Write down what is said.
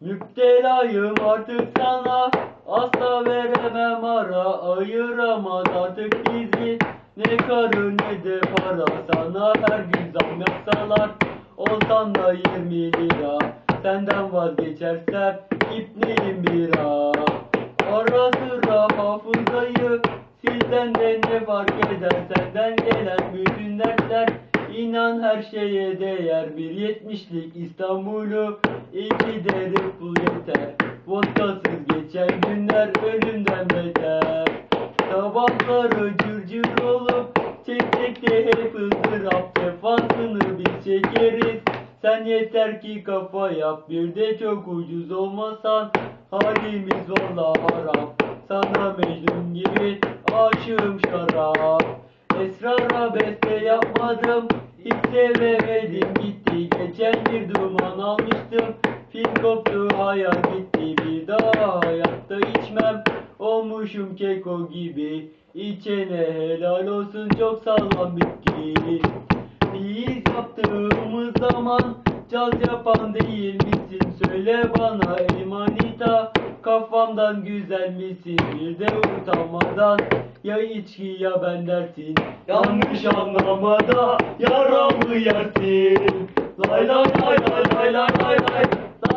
Müptelayım artık sana. Asla veremem ara Ayıramaz artık bizi. Ne karı ne de para Sana her gün zam yapsalar. Olsan da 20 lira Senden vazgeçersem İpneyim bira. Ara sıra hafızayı Sizden de ne fark eder Senden gelen bütün dertler İnan her şeye değer. Bir yetmişlik İstanbul'u iki derin pul yeter. Vodkasız geçen günler ölümden beter. Sabahları cırcır olup Çektik de hep ızdırap. Cefasını biz çekeriz. Sen yeter ki kafa yap. Bir de çok ucuz olmasan Halimiz valla harap. Sana Mecnun gibi aşığım şarap. Esrara beste yapmadım Hiç sevemedim gitti. Geçen bir duman almıştım. Fil koptu hayal bitti Bir daha hayatta içmem. Olmuşum keko gibi. İçene helal olsun çok sağlam bitki Biz yaptığımız zaman Caz yapan değil misin? Söyle bana ey manita Kafamdan güzel misin? Bir de utanmadan. Ya içki ya ben dersin. Yanlış anlamada Yaramı yersin